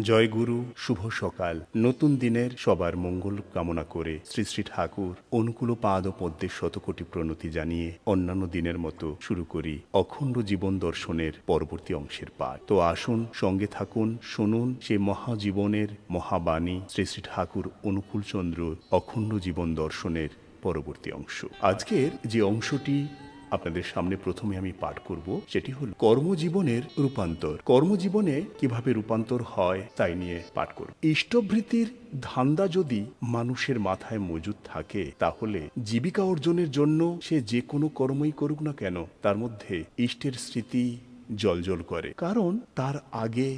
জয় গুরু, শুভ সকাল। নতুন দিনের সবার মঙ্গল কামনা করে শ্রী শ্রী ঠাকুর অনুকূল পাদ ও পদ্মের শতকোটি প্রণতি জানিয়ে অন্যান্য দিনের মতো শুরু করি অখণ্ড জীবন দর্শনের পরবর্তী অংশের পাঠ। তো আসুন সঙ্গে থাকুন, শুনুন সে মহাজীবনের মহাবাণী শ্রী শ্রী ঠাকুর অনুকূল চন্দ্র অখণ্ড জীবন দর্শনের পরবর্তী অংশ। আজকের যে অংশটি আপনাদের সামনে প্রথমে আমি পাঠ করব, সেটি হল কর্মজীবনের রূপান্তর। কর্মজীবনে কীভাবে রূপান্তর হয়, তাই নিয়ে পাঠ করব। ইষ্টভৃতির ধান্দা যদি মানুষের মাথায় মজুদ থাকে, তাহলে জীবিকা অর্জনের জন্য সে যে কোনো কর্মই করুক না কেন, তার মধ্যে ইষ্টের স্মৃতি জলজল করে। কারণ তার আগে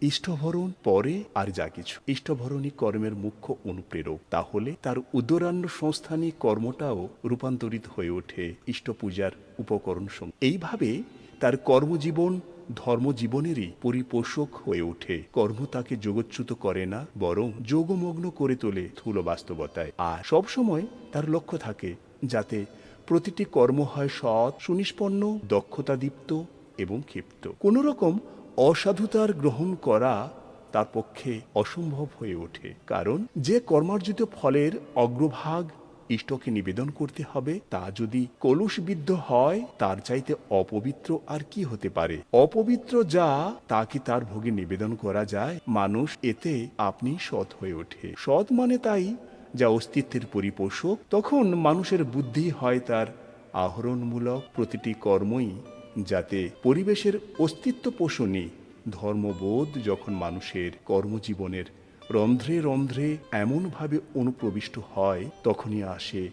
ইষ্টভরণ পরে আর যা কিছু। ইষ্টভরণী কর্মের মুখ্য অনুপ্রেরক। তাহলে তার উদরান্ন সংস্থানী কর্মটাও রূপান্তরিত হয়ে ওঠে ইষ্ট পূজার উপকরণ এইভাবে তার কর্মজীবন ধর্মজীবনেরই পরিপোষক হয়ে ওঠে। কর্ম তাকে যোগচ্যুত করে না, বরং যোগমগ্ন করে তোলে স্থূল বাস্তবতায়। আর সবসময় তার লক্ষ্য থাকে যাতে প্রতিটি কর্ম হয় সৎ, সুনিষ্পন্ন, দক্ষতাদীপ্ত এবং ক্ষিপ্ত। কোন রকম অসাধুতার গ্রহণ করা তার পক্ষে অসম্ভব হয়ে ওঠে। কারণ যে কর্মার্জিত ফলের অগ্রভাগ ইষ্টকে নিবেদন করতে হবে, তা যদি কলুষবিদ্ধ হয়, তার চাইতে অপবিত্র আর কি হতে পারে? অপবিত্র যা, তা কি তার ভোগে নিবেদন করা যায়? মানুষ এতে আপনি সৎ হয়ে ওঠে। সৎ মানে তাই, যা অস্তিত্বের পরিপোষক। তখন মানুষের বুদ্ধি হয় তার আহরণমূলক প্রতিটি কর্মই যাতে পরিবেশের অস্তিত্ব পোষণী ধর্মবোধ যখন মানুষের কর্মজীবনের রন্ধ্রে রন্ধ্রে এমনভাবে অনুপ্রবিষ্ট হয়, তখনই আসে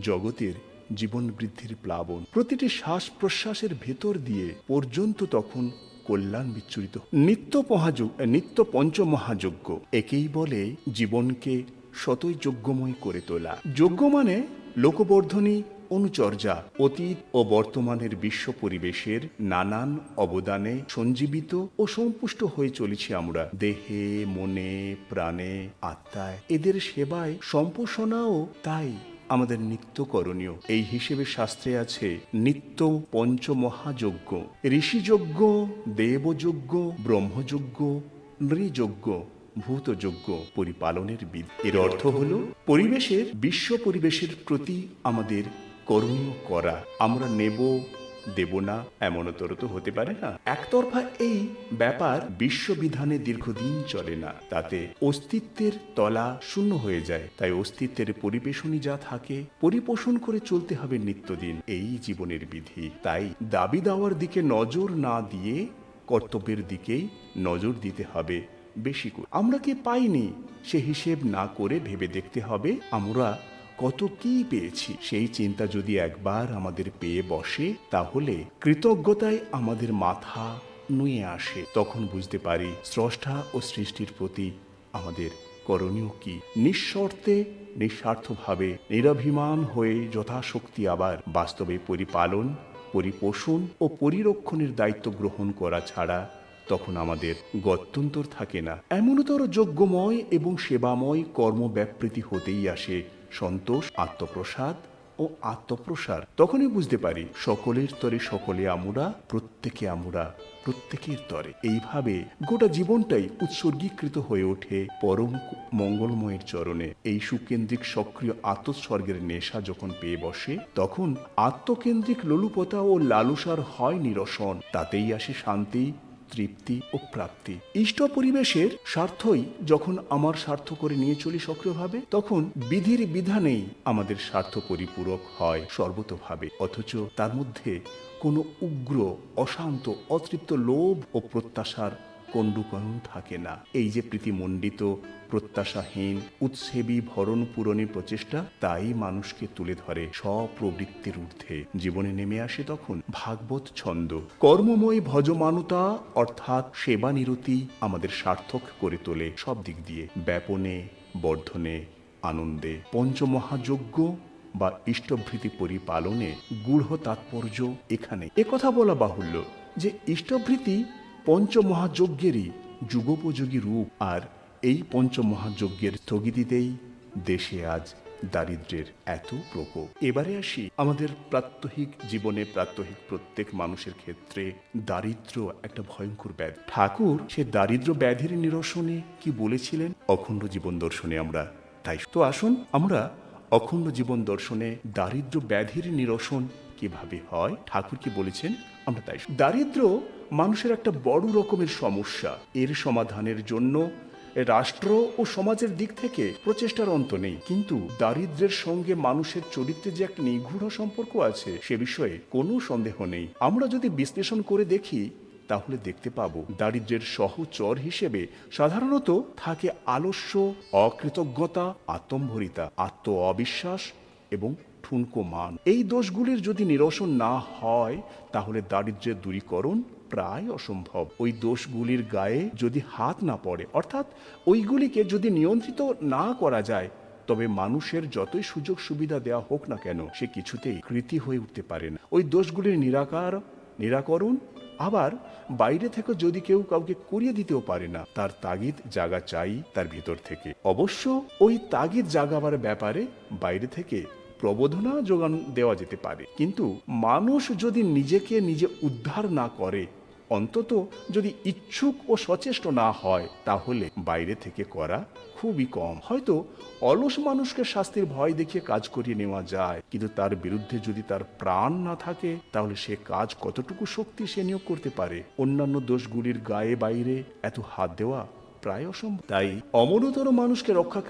জগতের জীবন বৃদ্ধির প্লাবন। প্রতিটি শ্বাস প্রশ্বাসের ভেতর দিয়ে পর্যন্ত তখন কল্যাণ বিচ্ছুরিত নিত্য মহাযোগ, নিত্য পঞ্চমহাযজ্ঞ একেই বলে জীবনকে শতই যজ্ঞময় করে তোলা। যজ্ঞ মানে লোকবর্ধনী অনুচর্যা অতীত ও বর্তমানের বিশ্ব পরিবেশের নানান অবদানে সঞ্জীবিত ও সম্পুষ্ট হয়ে চলেছি আমরা। দেহে, মনে, প্রাণে, আত্মায়। এদের সেবায় সম্পোষণাও তাই আমাদের নিত্য করণীয় এই হিসেবে শাস্ত্রে আছে, নিত্য পঞ্চমহাযজ্ঞ। ঋষিযজ্ঞ, দেবযজ্ঞ, ব্রহ্মযজ্ঞ, নৃযজ্ঞ ভূতযোগ্য পরিপালনের বিধ। এর অর্থ হল, পরিবেশের, বিশ্ব পরিবেশের প্রতি আমাদের করণীয় করা, আমরা নেব, দেব না এমনতর তো হতে পারে না। একতরফা এই ব্যাপার বিশ্ববিধানে দীর্ঘদিন চলে না। তাতে অস্তিত্বের তলা শূন্য হয়ে যায়। তাই অস্তিত্বের পরিবেশনই যা থাকে, পরিপোষণ করে চলতে হবে নিত্যদিন। এই জীবনের বিধি। তাই দাবি দেওয়ার দিকে নজর না দিয়ে কর্তব্যের দিকেই নজর দিতে হবে বেশি করে। আমরা কি পাইনি? সে হিসেব না করে ভেবে দেখতে হবে, আমরা কত কি পেয়েছি? সেই চিন্তা যদি একবার আমাদের পেয়ে বসে, তাহলে কৃতজ্ঞতায় আমাদের মাথা নুয়ে আসে। তখন বুঝতে পারি স্রষ্টা ও সৃষ্টির প্রতি আমাদের করণীয় কি। নিঃশর্তে, নিঃস্বার্থভাবে, নিরভিমান হয়ে যথাশক্তি আবার বাস্তবে পরিপালন, পরিপোষণ ও পরিরক্ষণের দায়িত্ব গ্রহণ করা ছাড়া তখন আমাদের গত্যন্তর থাকে না। এমনতর যোগ্যময় এবং সেবাময় কর্মব্যাপৃতি হতেই আসে সন্তোষ, আত্মপ্রসাদ ও আত্মপ্রসার। তখনই বুঝতে পারি, সকলের তরে সকলে আমরা, প্রত্যেকে আমরা, প্রত্যেকের তরে। এইভাবে গোটা জীবনটাই উৎসর্গীকৃত হয়ে ওঠে পরম মঙ্গলময়ের চরণে। এই সুকেন্দ্রিক সক্রিয় আত্মস্বর্গের নেশা যখন পেয়ে বসে, তখন আত্মকেন্দ্রিক লোলুপতা ও লালুসার হয় নিরসন। তাতেই আসে শান্তি তৃপ্তি ও প্রাপ্তি। ইষ্ট পরিবেশের স্বার্থই যখন আমার স্বার্থ করে নিয়ে চলি সক্রিয়ভাবে, তখন বিধির বিধানেই আমাদের স্বার্থ পরিপূরক হয় সর্বতভাবে। অথচ তার মধ্যে কোনো উগ্র, অশান্ত, অতৃপ্ত লোভ ও প্রত্যাশার কণ্ডুকরণ থাকে না। এই যে প্রীতিমণ্ডিত, প্রত্যাশাহীন, উৎসেবী ভরণ পূরণের প্রচেষ্টা, তাই মানুষকে তুলে ধরে স্বপ্রবৃত্তির ঊর্ধ্বে। জীবনে নেমে আসে তখন ভাগবত ছন্দ। কর্মময় ভজমানতা, অর্থাৎ সেবা নিরতি আমাদের সার্থক করে তোলে সব দিক দিয়ে। ব্যাপনে, বর্ধনে, আনন্দে। পঞ্চমহাযজ্ঞ বা ইষ্টভৃতি পরিপালনে গূঢ় তাৎপর্য এখানে। একথা বলা বাহুল্য যে, ইষ্টভৃতি পঞ্চমহাযজ্ঞেরই যুগোপযোগী রূপ, আর এই পঞ্চমহাযজ্ঞের স্থগিতিতেই দেশে আজ দারিদ্র্যের এত প্রকোপ। এবারে আসি আমাদের প্রাত্যহিক জীবনে প্রাত্যহিক প্রত্যেক মানুষের ক্ষেত্রে দারিদ্র্য একটা ভয়ঙ্কর ব্যাধি। ঠাকুর সে দারিদ্র ব্যাধির নিরসনে কি বলেছিলেন? অখণ্ড জীবন দর্শনে আমরা তাই তো আসুন আমরা অখণ্ড জীবন দর্শনে দারিদ্র ব্যাধির নিরসন কীভাবে হয়? ঠাকুর কি বলেছেন? আমরা তাই। দারিদ্র মানুষের একটা বড় রকমের সমস্যা। এর সমাধানের জন্য রাষ্ট্র ও সমাজের দিক থেকে প্রচেষ্টার অন্ত নেই। কিন্তু দারিদ্র্যের সঙ্গে মানুষের চরিত্রে যে একটা নিগূঢ় সম্পর্ক আছে, সে বিষয়ে কোনো সন্দেহ নেই। আমরা যদি বিশ্লেষণ করে দেখি, তাহলে দেখতে পাবো দারিদ্র্যের সহচর হিসেবে সাধারণত থাকে আলস্য, অকৃতজ্ঞতা, আত্মম্ভরিতা আত্ম অবিশ্বাস এবং ঠুনকো মান এই দোষগুলির যদি নিরসন না হয়, তাহলে দারিদ্র্যের দূরীকরণ প্রায় অসম্ভব। ওই দোষগুলির গায়ে যদি হাত না পড়ে, অর্থাৎ ওইগুলিকে যদি নিয়ন্ত্রিত না করা যায়, তবে মানুষের যতই সুযোগ সুবিধা দেওয়া হোক না কেন, সে কিছুতেই কৃতি হয়ে উঠতে পারে না। ওই দোষগুলির নিরাকার, নিরাকরণ আবার বাইরে থেকে যদি কেউ কাউকে করিয়ে দিতেও পারে না, তার তাগিদ জাগা চাই তার ভিতর থেকে। অবশ্য ওই তাগিদ জাগাবার ব্যাপারে বাইরে থেকে প্রবোধনা যোগান দেওয়া যেতে পারে। কিন্তু মানুষ যদি নিজেকে নিজে উদ্ধার না করে, অন্তত যদি ইচ্ছুক ও সচেষ্ট না হয়, তাহলে বাইরে থেকে করা খুবই কম। হয়তো অলস মানুষকে শাস্তির ভয় দেখিয়ে কাজ করিয়ে নেওয়া যায়, কিন্তু তার বিরুদ্ধে যদি তার প্রাণ না থাকে, তাহলে সে কাজ কতটুকু শক্তি সে নিয়োগ করতে পারে? অন্যান্য দোষগুলির গায়ে বাইরে এত হাত দেওয়া প্রায় অসম্ভব। তাই অমরতর মানুষকে রক্ষা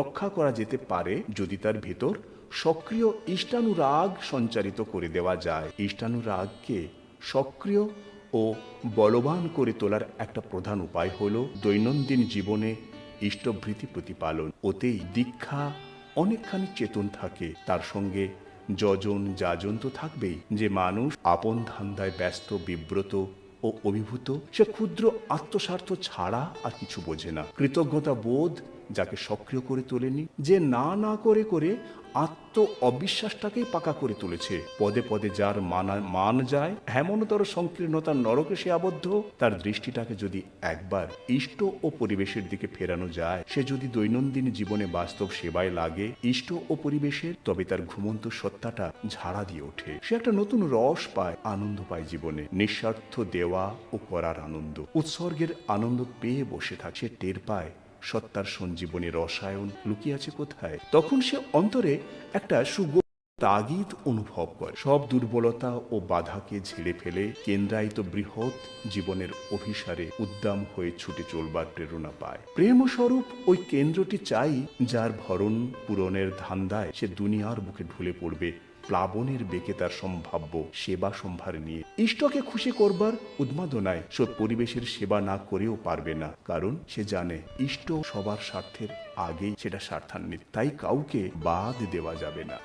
রক্ষা করা যেতে পারে যদি তার ভেতর সক্রিয় ইষ্টানুরাগ সঞ্চারিত করে দেওয়া যায়। ইষ্টানুরাগকে সক্রিয় ও বলবান করে তোলার একটা প্রধান উপায় হল দৈনন্দিন জীবনে ইষ্টভৃতি প্রতিপালন। ওতেই দীক্ষা অনেকখানি চেতন থাকে। তার সঙ্গে যজন যাজন তো থাকবেই। যে মানুষ আপন ধান্দায় ব্যস্ত, বিব্রত ও অভিভূত, সে ক্ষুদ্র আত্মস্বার্থ ছাড়া আর কিছু বোঝে না। কৃতজ্ঞতা বোধ যাকে সক্রিয় করে তোলেনি, যে না না করে করে আত্ম অবিশ্বাসটাকেই পাকা করে তুলেছে। পদে পদে যার মানা, মান যায় এমনতর সংকীর্ণতার নরকে সে আবদ্ধ। তার দৃষ্টিটাকে যদি একবার ইষ্ট ও পরিবেশের দিকে ফেরানো যায়, সে যদি দৈনন্দিন জীবনে বাস্তব সেবায় লাগে, ইষ্ট ও পরিবেশের, তবে তার ঘুমন্ত সত্তাটা ঝাড়া দিয়ে ওঠে। সে একটা নতুন রস পায়, আনন্দ পায় জীবনে। নিঃস্বার্থ দেওয়া ও করার আনন্দ, উৎসর্গের আনন্দ পেয়ে বসে থাকে, সে টের পায় সত্তার সঞ্জীবনী রসায়ন লুকিয়ে আছে কোথায়? তখন সে অন্তরে একটা সুগ তাগিদ অনুভব করে। সব দুর্বলতা ও বাধাকে ঝেড়ে ফেলে কেন্দ্রায়িত বৃহৎ জীবনের অভিসারে উদ্দাম হয়ে ছুটে চলবার প্রেরণা পায়। প্রেমস্বরূপ ওই কেন্দ্রটি চাই যার ভরণ পূরণের ধান্দায় সে দুনিয়ার বুকে ঢুলে পড়বে প্লাবনের বেঁকে তার সম্ভাব্য সেবা সম্ভার নিয়ে। ইষ্টকে খুশি করবার উন্মাদনায় সে পরিবেশের সেবা না করেও পারবে না, কারণ সে জানে ইষ্ট সবার স্বার্থের আগেই সেটা স্বার্থান্বিত তাই কাউকে বাদ দেওয়া যাবে না।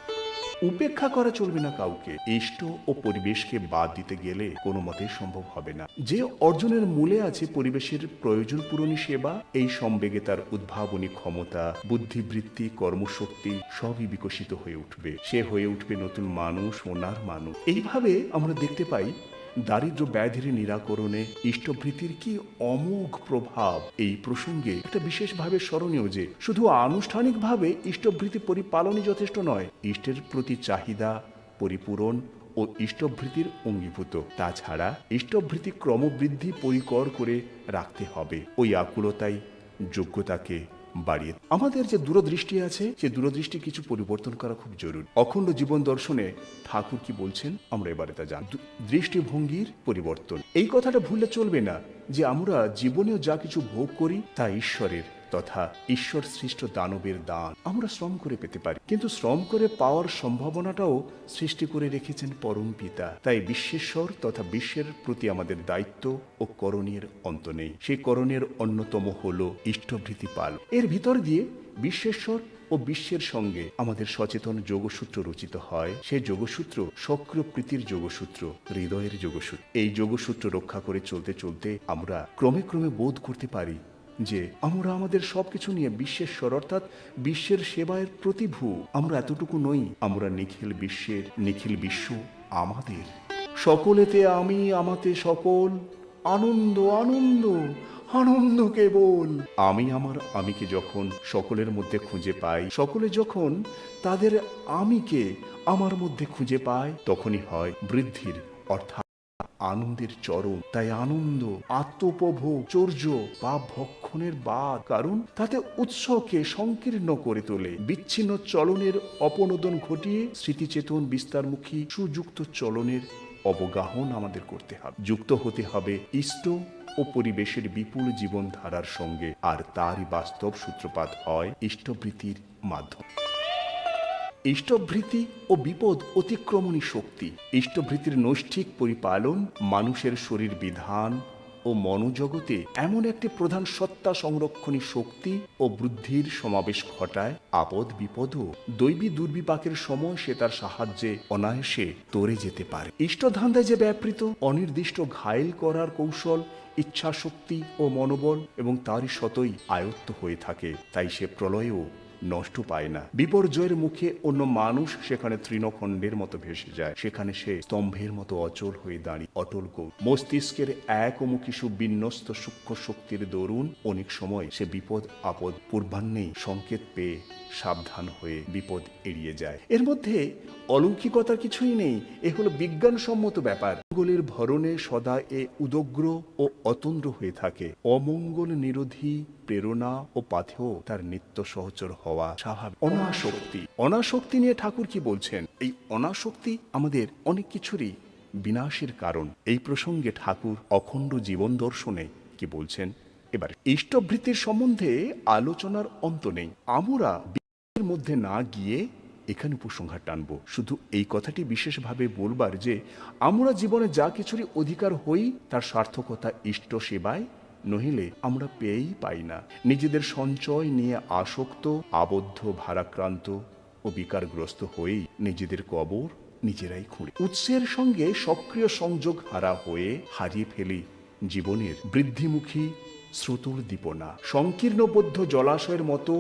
উপেক্ষা করা চলবে না কাউকে। ইষ্ট ও পরিবেশকে বাদ দিতে গেলে কোনো মতেই সম্ভব হবে না। যে অর্জনের মূলে আছে পরিবেশের প্রয়োজন পূরণী সেবা, এই সম্বেগে তার উদ্ভাবনী ক্ষমতা, বুদ্ধিবৃত্তি, কর্মশক্তি সবই বিকশিত হয়ে উঠবে। সে হয়ে উঠবে নতুন মানুষ ওনার মানুষ এইভাবে আমরা দেখতে পাই দারিদ্র ব্যাধির নিরাকরণে ইষ্টভৃতির কি অমোঘ প্রভাব? এই প্রসঙ্গে একটা বিশেষভাবে স্মরণীয় যে, শুধু আনুষ্ঠানিকভাবে ইষ্টভৃতি পরিপালনই যথেষ্ট নয়, ইষ্টের প্রতি চাহিদা পরিপূরণ ও ইষ্টভৃতির অঙ্গীভূত। তাছাড়া ইষ্টভৃতি ক্রমবৃদ্ধি পরিকর করে রাখতে হবে। ওই আকুলতাই যোগ্যতাকে বাড়িয়ে আমাদের যে দূরদৃষ্টি আছে, সে দূরদৃষ্টি কিছু পরিবর্তন করা খুব জরুরি। অখণ্ড জীবন দর্শনে ঠাকুর কি বলছেন, আমরা এবারে তা জান দৃষ্টিভঙ্গির পরিবর্তন। এই কথাটা ভুললে চলবে না যে আমরা জীবনেও যা কিছু ভোগ করি, তা ঈশ্বরের। তথা ঈশ্বর সৃষ্ট দানবের দান আমরা শ্রম করে পেতে পারি। কিন্তু শ্রম করে পাওয়ার সম্ভাবনাটাও সৃষ্টি করে রেখেছেন পরম পিতা। তাই বিশ্বেশ্বর তথা বিশ্বের প্রতি আমাদের দায়িত্ব ও করণীয়ের অন্ত নেই। সেই করণের অন্যতম হল ইষ্টভৃতি পাল। এর ভিতর দিয়ে বিশ্বেশ্বর ও বিশ্বের সঙ্গে আমাদের সচেতন যোগসূত্র রচিত হয়। সেই যোগসূত্র সক্রিয় প্রীতির যোগসূত্র, হৃদয়ের যোগসূত্র। এই যোগসূত্র রক্ষা করে চলতে চলতে আমরা ক্রমে ক্রমে বোধ করতে পারি যে আমরা আমাদের সবকিছু নিয়ে বিশ্বেশ্বর অর্থাৎ বিশ্বের সেবায়ের প্রতিভু। আমরা এতটুকু নই, আমরা নিখিল বিশ্বের, নিখিল বিশ্ব আমাদের। সকলেতে আমি, আমাতে সকল। আনন্দ আনন্দ আনন্দ কেবল। আমি আমার আমিকে যখন সকলের মধ্যে খুঁজে পাই, সকলে যখন তাদের আমিকে আমার মধ্যে খুঁজে পায়, তখনই হয় বৃদ্ধির অর্থাৎ আনন্দের চরম তাই আনন্দ, আত্মোপভোগ চর্য বা ভক্ষণের বাদ, কারণ তাতে উৎসকে সংকীর্ণ করে তোলে। বিচ্ছিন্ন চলনের অপনোদন ঘটিয়ে স্মৃতিচেতন বিস্তারমুখী সুযুক্ত চলনের অবগাহন আমাদের করতে হবে। যুক্ত হতে হবে ইষ্ট ও পরিবেশের বিপুল জীবনধারার সঙ্গে, আর তারই বাস্তব সূত্রপাত হয় ইষ্টবৃত্তির মাধ্যমে। ইষ্টভৃতি ও বিপদ অতিক্রমণী শক্তি। ইষ্টভৃতির নৈষ্ঠিক পরিপালন মানুষের শরীর বিধান ও মনোজগতে এমন একটি প্রধান সত্তা সংরক্ষণী শক্তি ও বুদ্ধির সমাবেশ ঘটায় আপদ বিপদও দৈবী দুর্বিপাকের সময় সে তার সাহায্যে অনায়াসে তরে যেতে পারে। ইষ্টধান্দায় যে ব্যাপৃত, অনির্দিষ্ট ঘায়েল করার কৌশল, ইচ্ছাশক্তি ও মনোবল এবং তারই শতই আয়ত্ত হয়ে থাকে, তাই সে প্রলয়েও নষ্ট পায় না। বিপর্যয়ের মুখে অন্য মানুষ সেখানে তৃণখণ্ডের মতো ভেসে যায়। সেখানে সে স্তম্ভের মতো অচল হয়ে দাঁড়িয়ে অটল গো। মস্তিষ্কের একমুখী সুবিন্যস্ত সূক্ষ্ম শক্তির দরুন অনেক সময় সে বিপদ, আপদ, পূর্বাহ্নেই সংকেত পেয়ে সাবধান হয়ে বিপদ এড়িয়ে যায়। এর মধ্যে অলৌকিকতার কিছুই নেই। এ হলো বিজ্ঞানসম্মত ব্যাপার। মঙ্গলের ভরণে সদা এ উদগ্র ও অতন্দ্র হয়ে থাকে। অমঙ্গল নিরোধী প্রেরণা ও পাথেও তার নিত্য সহচর হওয়া স্বাভাবিক। অনাসক্তি। অনাসক্তি নিয়ে ঠাকুর কি বলছেন? এই অনাসক্তি আমাদের অনেক কিছুরই বিনাশের কারণ। এই প্রসঙ্গে ঠাকুর অখণ্ড জীবন দর্শনে কি বলছেন? এবার ইষ্টবৃত্তির সম্বন্ধে আলোচনার অন্ত নেই। আমরা এর মধ্যে না গিয়ে এখানে উপসংহার টানব। শুধু এই কথাটি বিশেষভাবে বলবার যে, আমরা জীবনে যা কিছুরই অধিকার হই, তার সার্থকতা ইষ্ট সেবায় নহিলে আমরা পেয়েই পাই না। নিজেদের সঞ্চয় নিয়ে আসক্ত, আবদ্ধ, ভারাক্রান্ত ও বিকারগ্রস্ত হয়েই নিজেদের কবর নিজেরাই খুঁড়ে। উৎসের সঙ্গে সক্রিয় সংযোগ হারা হয়ে হারিয়ে ফেলি জীবনের বৃদ্ধিমুখী স্রোতর দীপনা। সংকীর্ণবদ্ধ জলাশয়ের মতো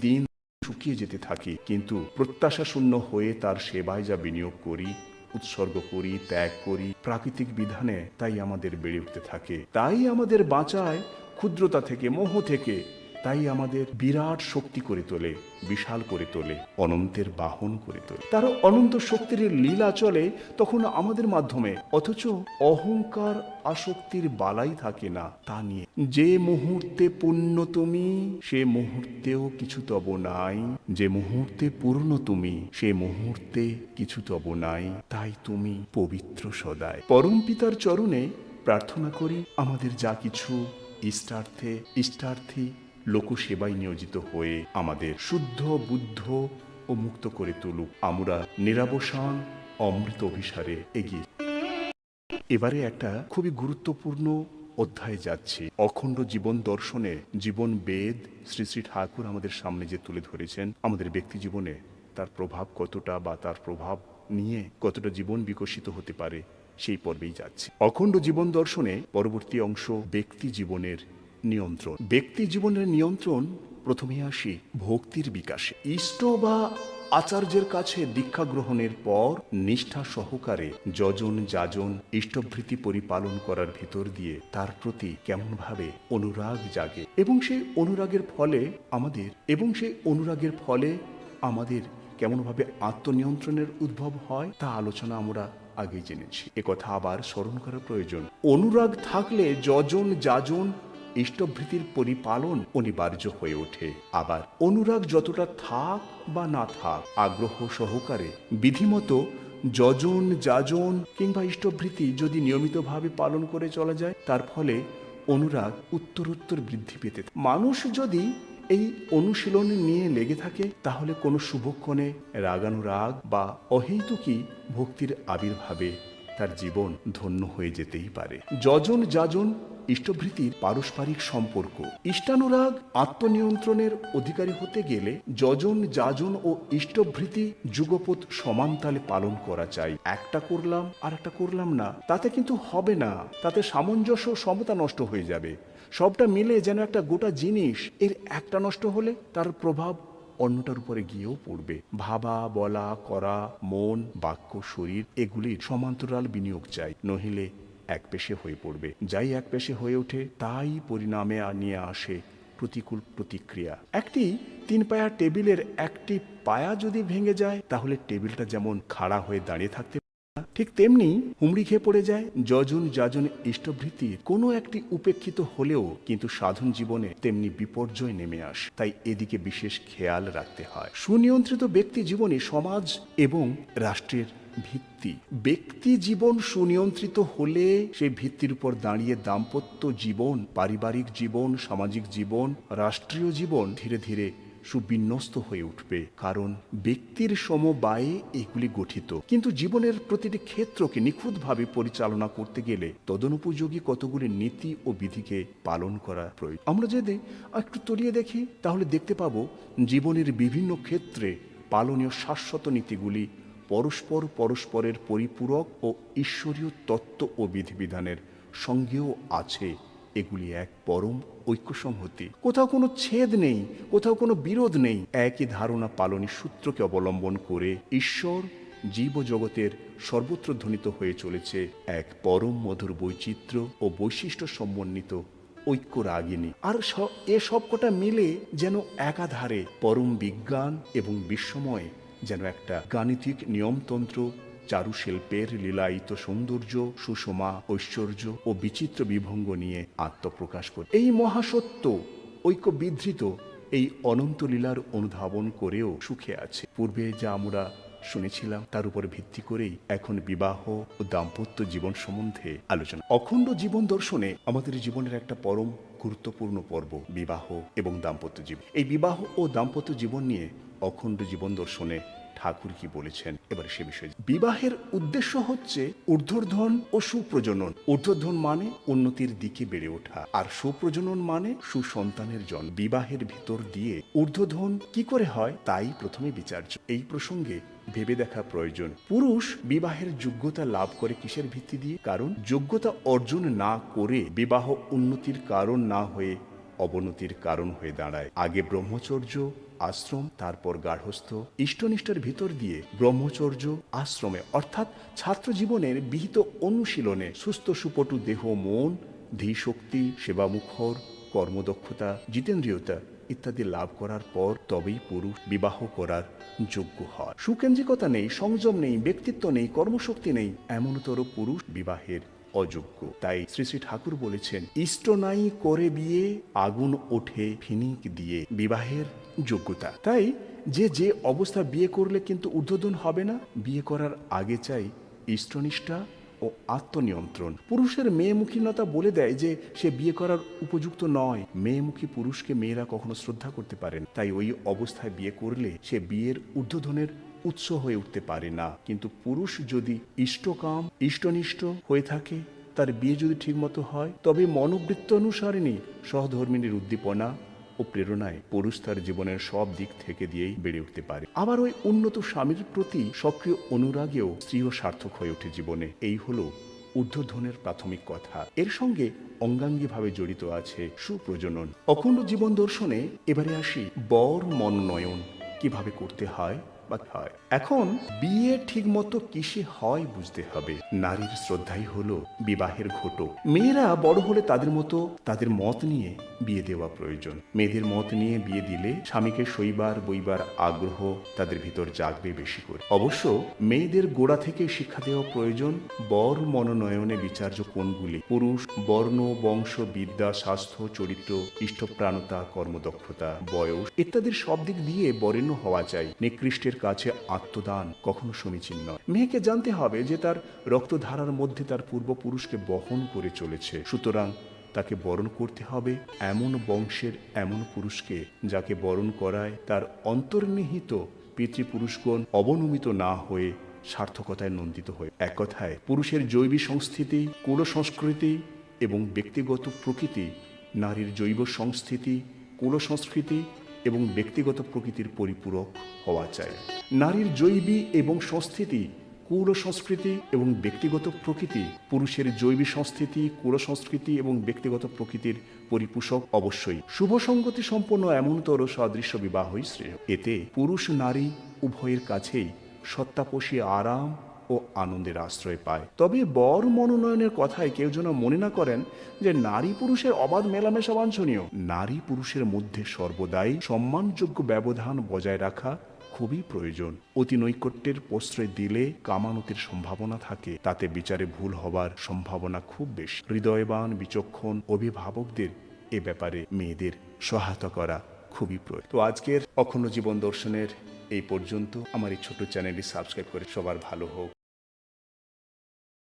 দিন শুকিয়ে যেতে থাকি, কিন্তু প্রত্যাশা শূন্য হয়ে তার সেবায় যা বিনিয়োগ করি উৎসর্গ করি, ত্যাগ করি। প্রাকৃতিক বিধানে তাই আমাদের বেড়ে উঠতে থাকে। তাই আমাদের বাঁচায় ক্ষুদ্রতা থেকে, মোহ থেকে। তাই আমাদের বিরাট শক্তি করে তোলে, বিশাল করে তোলে, অনন্তের বাহন করে তোলে। তার অনন্ত শক্তির লীলা চলে তখন আমাদের মাধ্যমে, অথচ অহংকার আসক্তির বালাই থাকে না তা নিয়ে। যে মুহূর্তে পূর্ণ তুমি, সে মুহূর্তেও কিছু তব নাই। যে মুহূর্তে পূর্ণ তুমি, সে মুহূর্তে কিছু তব নাই। তাই তুমি পবিত্র সদায়। পরম পিতার চরণে প্রার্থনা করি, আমাদের যা কিছু ইষ্টার্থে, ইষ্টার্থী লোকসেবায় নিয়োজিত হয়ে আমাদের শুদ্ধ, বুদ্ধ ও মুক্ত করে তুলুক। আমরা নিরাবসান, অমৃত অভিসারে এগিয়ে। এবারে একটা খুবই গুরুত্বপূর্ণ অধ্যায়ে যাচ্ছি। অখণ্ড জীবন দর্শনে জীবন বেদ শ্রী শ্রী ঠাকুর আমাদের সামনে যে তুলে ধরেছেন, আমাদের ব্যক্তি জীবনে তার প্রভাব কতটা বা তার প্রভাব নিয়ে কতটা জীবন বিকশিত হতে পারে সেই পর্বেই যাচ্ছে। অখণ্ড জীবন দর্শনে পরবর্তী অংশ ব্যক্তি জীবনের নিয়ন্ত্রণ। ব্যক্তি জীবনের নিয়ন্ত্রণ প্রথমে আসি ভক্তির বিকাশে। ইষ্ট বা আচার্যের কাছে দীক্ষা গ্রহণের পর নিষ্ঠা সহকারে যজন যাজন ইষ্টভৃতি পরিপালন করার ভিতর দিয়ে তার প্রতি কেমনভাবে অনুরাগ জাগে এবং সেই অনুরাগের ফলে আমাদের এবং সেই অনুরাগের ফলে আমাদের কেমনভাবে আত্মনিয়ন্ত্রণের উদ্ভব হয়, তা আলোচনা আমরা আগেই জেনেছি। একথা আবার স্মরণ করা প্রয়োজন। অনুরাগ থাকলে যজন যাজন ইষ্টভৃতির পরিপালন অনিবার্য হয়ে ওঠে। আবার অনুরাগ যতটা থাক বা না থাক, আগ্রহ সহকারে বিধিমতো যজন, যাজন কিংবা ইষ্টভৃতি যদি নিয়মিতভাবে পালন করে চলা যায়, তার ফলে অনুরাগ উত্তরোত্তর বৃদ্ধি পেতে মানুষ যদি এই অনুশীলন নিয়ে লেগে থাকে, তাহলে কোনো শুভক্ষণে রাগানুরাগ বা অহেতুকি ভক্তির আবির্ভাবে তার জীবন ধন্য হয়ে যেতেই পারে। যজন, যাজন ইষ্টভৃতির পারস্পরিক সম্পর্ক। ইষ্টানুরাগ আত্মনিয়ন্ত্রণের অধিকারী হতে গেলে যজন, যাজন ও ইষ্টভৃতি যুগপৎ সমানতালে পালন করা চাই। একটা করলাম আর একটা করলাম না। তাতে কিন্তু হবে না। তাতে সামঞ্জস্য সমতা নষ্ট হয়ে যাবে। সবটা মিলে যেন একটা গোটা জিনিস, এর একটা নষ্ট হলে তার প্রভাব অন্যটার উপরে গিয়েও পড়বে। ভাবা, বলা, করা, মন, বাক্য, শরীর, এগুলির সমান্তরাল বিনিয়োগ চাই। নহিলে একপেশে হয়ে পড়বে। যাই একপেশে হয়ে ওঠে, তাই পরিণামে নিয়ে আসে প্রতিকূল প্রতিক্রিয়া। একটি তিন পায়া টেবিলের একটি পায়া যদি ভেঙে যায়, তাহলে টেবিলটা যেমন খাড়া হয়ে দাঁড়িয়ে থাকতে ঠিক তেমনি হুমড়ি খেয়ে পড়ে যায়। যজন যাজন ইষ্টভৃতির কোনো একটি উপেক্ষিত হলেও কিন্তু সাধন জীবনে তেমনি বিপর্যয় নেমে আসে। তাই এদিকে বিশেষ খেয়াল রাখতে হয়। সুনিয়ন্ত্রিত ব্যক্তি জীবনে সমাজ এবং রাষ্ট্রের ভিত্তি। ব্যক্তি জীবন সুনিয়ন্ত্রিত হলে সেই ভিত্তির উপর দাঁড়িয়ে দাম্পত্য জীবন, পারিবারিক জীবন, সামাজিক জীবন, রাষ্ট্রীয় জীবন ধীরে ধীরে সুবিন্যস্ত হয়ে উঠবে। কারণ ব্যক্তির সমবায়ে এগুলি গঠিত। কিন্তু জীবনের প্রতিটি ক্ষেত্রকে নিখুঁতভাবে পরিচালনা করতে গেলে তদনুপযোগী কতগুলি নীতি ও বিধিকে পালন করা প্রয়োজন। আমরা যদি একটু তলিয়ে দেখি, তাহলে দেখতে পাবো জীবনের বিভিন্ন ক্ষেত্রে পালনীয় শাশ্বত নীতিগুলি পরস্পর পরস্পরের পরিপূরক ও ঈশ্বরীয় তত্ত্ব ও বিধিবিধানের সঙ্গেও আছে এগুলি এক পরম ঐক্য সংহতি কোথাও কোনো ছেদ নেই, কোথাও কোনো বিরোধ নেই। একই ধারণা পালনের সূত্রকে অবলম্বন করে ঈশ্বর জীব জগতের সর্বত্র ধ্বনিত হয়ে চলেছে এক পরম মধুর বৈচিত্র্য ও বৈশিষ্ট্য সমন্বিত ঐক্য রাগিনী আর এ সবকটা মিলে যেন একাধারে পরম বিজ্ঞান এবং বিস্ময় যেন একটা গাণিতিক নিয়মতন্ত্র, চারুশিল্পের লীলায়িত সৌন্দর্য, সুষমা, ঐশ্বর্য ও বিচিত্র বিভঙ্গ নিয়ে আত্মপ্রকাশ করে। এই মহাসত্য ঐক্য বিধৃত এই অনন্ত লীলার অনুধাবন করেও সুখে আছে। পূর্বে যা আমরা শুনেছিলাম, তার উপর ভিত্তি করেই এখন বিবাহ ও দাম্পত্য জীবন সম্বন্ধে আলোচনা। অখণ্ড জীবন দর্শনে আমাদের জীবনের একটা পরম গুরুত্বপূর্ণ পর্ব, বিবাহ এবং দাম্পত্য জীবন। এই বিবাহ ও দাম্পত্য জীবন নিয়ে অখণ্ড জীবন দর্শনে ঠাকুর কি বলেছেন? এবারে সে বিষয়ে বিবাহের উদ্দেশ্য হচ্ছে ঊর্ধ্বধন ও সুপ্রজনন। ঊর্ধ্বধন মানে উন্নতির দিকে বেড়ে ওঠা, আর সুপ্রজনন মানে সুসন্তানের জন্ম। বিবাহের ভিতর দিয়ে ঊর্ধ্বধন কি করে হয়? তাই প্রথমে বিচার্য। এই প্রসঙ্গে ভেবে দেখা প্রয়োজন। পুরুষ বিবাহের যোগ্যতা লাভ করে কিসের ভিত্তি দিয়ে? কারণ যোগ্যতা অর্জন না করে বিবাহ উন্নতির কারণ না হয়ে অবনতির কারণ হয়ে দাঁড়ায়। আগে ব্রহ্মচর্য, আশ্রম, তারপর গার্হস্থ ইষ্টনিষ্ঠের ভিতর দিয়ে ব্রহ্মচর্য, আশ্রমে, অর্থাৎ ছাত্র জীবনের বিহিত অনুশীলনে সুস্থ সুপটু দেহ, মন, ধী শক্তি, সেবামুখর, কর্মদক্ষতা, জিতেন্দ্রিয়তা ইত্যাদি লাভ করার পর তবেই পুরুষ বিবাহ করার যোগ্য হয়। সুকেন্দ্রিকতা নেই, সংযম নেই, ব্যক্তিত্ব নেই, কর্মশক্তি নেই, এমনতর পুরুষ বিবাহের অযোগ্য। তাই শ্রী শ্রী ঠাকুর বলেছেন ইষ্ট নাই করে বিয়ে, আগুন ওঠে ফিনিক দিয়ে। বিবাহের যোগ্যতা। তাই যে যে অবস্থা বিয়ে করলে কিন্তু ঊর্ধ্বতন হবে না। বিয়ে করার আগে চাই ইষ্টনিষ্ঠা ও আত্মনিয়ন্ত্রণ। পুরুষের মেয়েমুখীনতা বলে দেয় যে, সে বিয়ে করার উপযুক্ত নয়। মেয়েমুখী পুরুষকে মেয়েরা কখনো শ্রদ্ধা করতে পারেন তাই ওই অবস্থায় বিয়ে করলে সে বিয়ের ঊর্ধ্বধনের উৎস হয়ে উঠতে পারে না। কিন্তু পুরুষ যদি ইষ্টকাম, ইষ্টনিষ্ঠ হয়ে থাকে, তার বিয়ে যদি ঠিকমতো হয়, তবে মনোবৃত্ত অনুসারিণী সহধর্মিনীর উদ্দীপনা ও প্রেরণায় পুরুষ তার জীবনের সব দিক থেকে দিয়েই বেড়ে উঠতে পারে। আবার ওই উন্নত স্বামীর প্রতি সক্রিয় অনুরাগেও স্ত্রীও সার্থক হয়ে ওঠে জীবনে। এই হলো ঊর্ধ্বধনের প্রাথমিক কথা। এর সঙ্গে অঙ্গাঙ্গিভাবে জড়িত আছে সুপ্রজনন। অখণ্ড জীবন দর্শনে এবারে আসি বর মনোনয়ন। কীভাবে করতে হয়? বা হয় এখন বিয়ে ঠিক মতো কিসে হয় বুঝতে হবে। নারীর শ্রদ্ধাই হলো বিবাহের ঘটক। মেয়েরা বড় হলে তাদের মতো তাদের মত নিয়ে বিয়ে দেওয়া প্রয়োজন। মেয়েদের মত নিয়ে বিয়ে দিলে স্বামীকে শৈবার বইবার আগ্রহ তাদের ভিতর জাগবে বেশি করে। অবশ্য মেয়েদের গোড়া থেকে শিক্ষা দেওয়া প্রয়োজন বর মনোনয়নে বিচার্য কোনগুলি? পুরুষ, বর্ণ, বংশ, বিদ্যা, স্বাস্থ্য, চরিত্র, ইষ্টপ্রাণতা, কর্মদক্ষতা, বয়স ইত্যাদির সব দিক দিয়ে বরেণ্য হওয়া চাই। নিকৃষ্টের কাছে আত্মদান কখনো সমীচীন নয়। মেয়েকে জানতে হবে যে তার রক্তধারার মধ্যে তার পূর্বপুরুষকে বহন করে চলেছে। সুতরাং তাকে বরণ করতে হবে এমন বংশের এমন পুরুষকে যাকে বরণ করায় তার অন্তর্নিহিত পিতৃপুরুষগণ অবনমিত না হয়ে সার্থকতায় নন্দিত হয়ে। এক কথায়, পুরুষের জৈবিক সংস্থিতি, কুল সংস্কৃতি এবং ব্যক্তিগত প্রকৃতি, নারীর জৈব সংস্থিতি, কুল সংস্কৃতি এবং ব্যক্তিগত প্রকৃতির পরিপূরক হওয়া চাই। নারীর জৈবী এবং সংস্থিতি কুল সংস্কৃতি এবং ব্যক্তিগত প্রকৃতি, পুরুষের জৈবিক সংস্কৃতি কুল সংস্কৃতি এবং ব্যক্তিগত প্রকৃতির পরিপোষক অবশ্যই। শুভ সঙ্গতি সম্পন্ন এমনতর সদৃশ্য বিবাহই শ্রেয়। এতে পুরুষ নারী উভয়ের কাছেই সত্তাপোষী আরাম ও আনন্দের আশ্রয় পায়। তবে বর মনোনয়নের কথায় কেউ যেন মনে না করেন যে নারী পুরুষের অবাধ মেলামেশা বাঞ্ছনীয়। নারী পুরুষের মধ্যে সর্বদাই সম্মানযোগ্য ব্যবধান বজায় রাখা খুবই প্রয়োজন। অতি নৈকট্যের প্রশ্রয় দিলে কামানতির সম্ভাবনা থাকে, তাতে বিচারে ভুল হবার সম্ভাবনা খুব বেশি। হৃদয়বান, বিচক্ষণ অভিভাবকদের এ ব্যাপারে মেয়েদের সহায়তা করা খুবই প্রয়োজন। তো আজকের অখণ্ড জীবন দর্শনের এই পর্যন্ত। আমার এই ছোট চ্যানেলটি সাবস্ক্রাইব করে সবার ভালো হোক।